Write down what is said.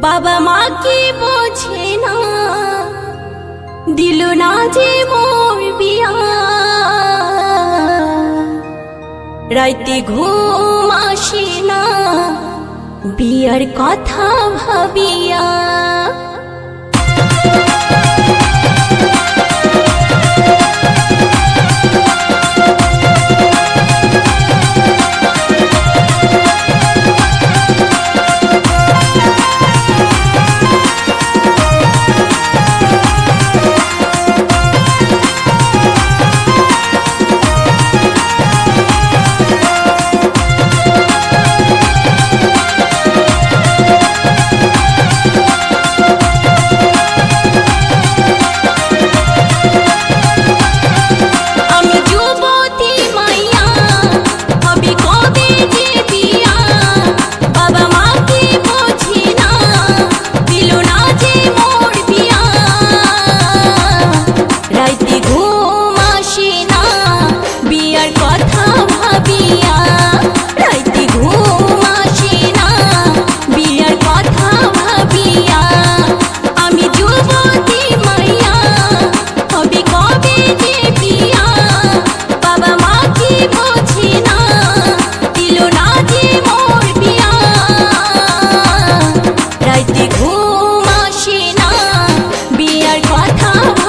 বাবা মা কি বোঝে না? দিল না যে মোর বিয়া। রাইতে ঘুম আসে না, বিয়ার কথা ভাবিয়া Oh